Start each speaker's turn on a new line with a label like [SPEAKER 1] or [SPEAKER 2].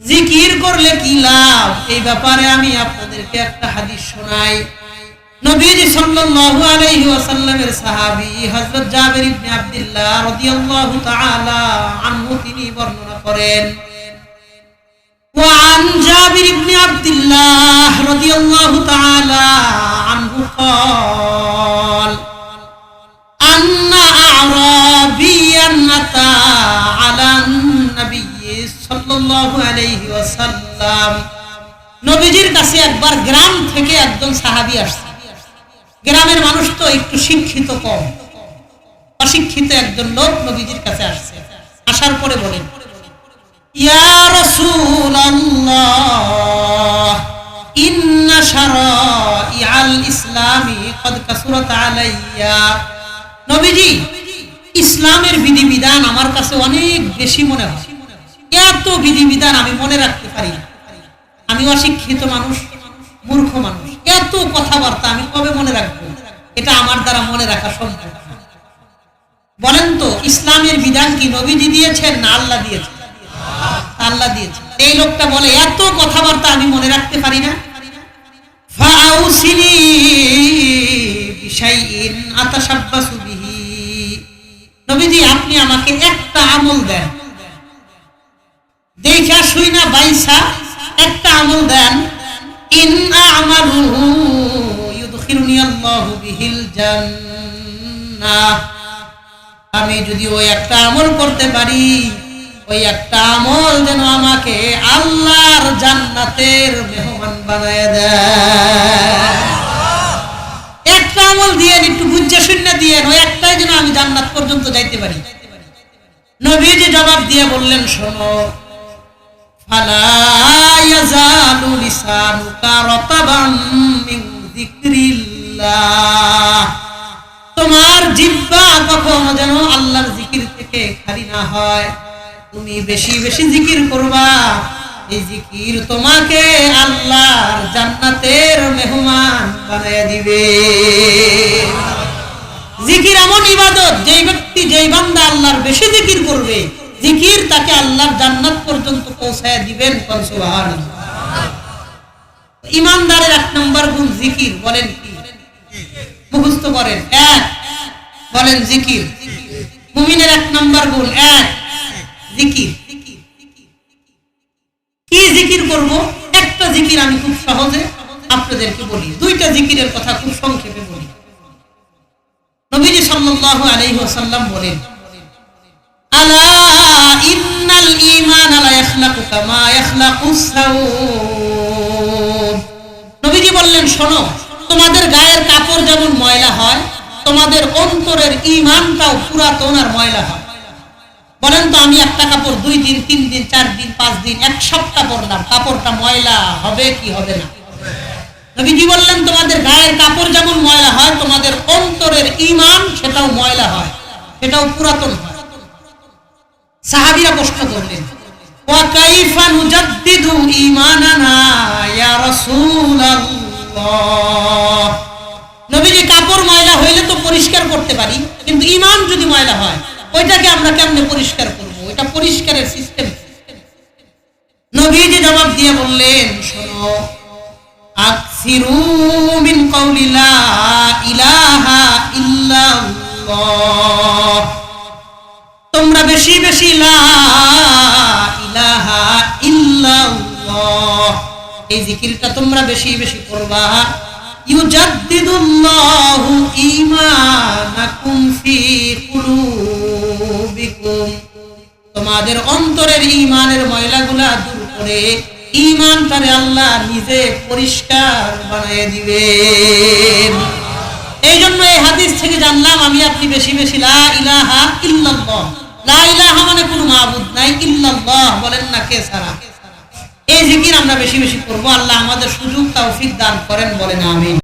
[SPEAKER 1] জিকির করলে কি লাভ এই ব্যাপারে আমি আপনাদেরকে একটা হাদিস শোনাই নবীজি সাল্লাল্লাহু আলাইহি ওয়াসাল্লামের সাহাবী হযরত জাবির ইবনে আব্দুল্লাহ রাদিয়াল্লাহু তাআলা আনহু তিনি বর্ণনা করেন وعن جابر بن عبد الله رضي الله تعالى عنه قال সাল্লাল্লাহু আলাইহি ওয়াসাল্লাম। নবীজির কাছে একবার গ্রাম থেকে একজন সাহাবী আসছে। গ্রামের মানুষ তো একটু শিক্ষিত কম। অশিক্ষিত একজন লোক নবীজির কাছে আসছে। আসার পরে বলেন ইয়া রাসূলুল্লাহ, ইন্না শারাইআল ইসলামি কাসুরাত আলাইয়া। নবীজি, ইসলামের বিধিবিধান আমার কাছে অনেক বেশি মনে হয়। এত বিধিবিধান আমি মনে রাখতে পারি আমি অশিক্ষিত মানুষ, মূর্খ মানুষ। এত কথাবার্তা আমি কবে মনে রাখব? এটা আমার দ্বারা মনে রাখা সম্ভব বলেন তো, ইসলামের বিধান কি নবীজি দিয়েছেন না আল্লাহ দিয়েছেন? আল্লাহ দিয়েছেন। এই লোকটা বলে, এত কথাবার্তা আমি মনে রাখতে পারি না। আপনি আমাকে একটা আমল দেন। দেখা শুই না বাইসা, একটা আমল দেন। ইন আমালুহু ইউদখিলুনি আল্লাহু বিহিল আমি যদি ওই একটা আমল করতে পারি, ওই একটা আমল যেন আমাকে আল্লাহর জান্নাতের মেহমান বানায় দেয়। একটা আমল দিয়ে একটু বুঝে শূন্য দিয়ে ওই একটাই যেন আমি জান্নাত পর্যন্ত যাইতে পারি। নবীজি জবাব দিয়ে বললেন, শোনো তোমার জিব্বা কখনো যেন আল্লাহর জিকির থেকে খালি না হয়। তুমি বেশি বেশি জিকির করবা। এই জিকির তোমাকে আল্লাহর জান্নাতের মেহমান বানায় দিবে। জিকির এমন ইবাদত, যেই ব্যক্তি, যেই বান্দা আল্লাহর বেশি জিকির করবে জিকির তাকে আল্লাহর জান্নাত পর্যন্ত পৌঁছায় দিবেন ইমানদারের এক নম্বর গুণ জিকির, বলেন কি? মুখস্থ করেন, এক। বলেন জিকির। মুমিনের এক নম্বর গুণ, এক। জিকির। কি জিকির করব? একটা জিকির আমি খুব সহজে আপনাদেরকে বলি। দুইটা জিকিরের কথা খুব সংক্ষেপে বলি। নবীজি সাল্লাল্লাহু আলাইহি ওয়াসাল্লাম বলেন, আলা ইন্নাল কামা নবীজি বললেন, শোনো, তোমাদের গায়ের কাপড় যেমন ময়লা হয়, তোমাদের অন্তরের পুরাতন আর ময়লা হয়। বলেন তো, আমি একটা কাপড় দুই দিন, তিন দিন, চার দিন, পাঁচ দিন, এক সপ্তাহ পরলাম, কাপড়টা ময়লা হবে কি হবে না? নবীজি বললেন, তোমাদের গায়ের কাপড় যেমন ময়লা হয়, তোমাদের অন্তরের ইমান সেটাও ময়লা হয়, সেটাও পুরাতন হয়। সাহাবিরা প্রশ্ন করলেন নবীজি কাপড় ময়লা হইলে তো পরিষ্কার করতে পারি, কিন্তু যদি ময়লা হয়, ওইটাকে আমরা কেমনে পরিষ্কার করব? এটা পরিষ্কারের সিস্টেম নবীজি জবাব দিয়ে বললেন, শোনো, আকসিরু মিন লা ইলাহা ইল্লাল্লাহ। এই জিকিরটা তোমরা বেশি বেশি করবা। তোমাদের অন্তরের ঈমানের ময়লাগুলা দূর করে ঈমানটারে আল্লাহ নিজে পরিষ্কার বানিয়ে দিবেন। এই জন্য এই হাদিস থেকে জানলাম আমি আপনি বেশি বেশি লা ইলাহা ইল্লাল্লাহ। মানে কোনো মাবুদ নাই, ইল্লাল্লাহ বলেন না কে ছাড়া। এই জিকির আমরা বেশি বেশি করব। আল্লাহ আমাদের সুযোগ তাও দান করেন বলেন আমিন।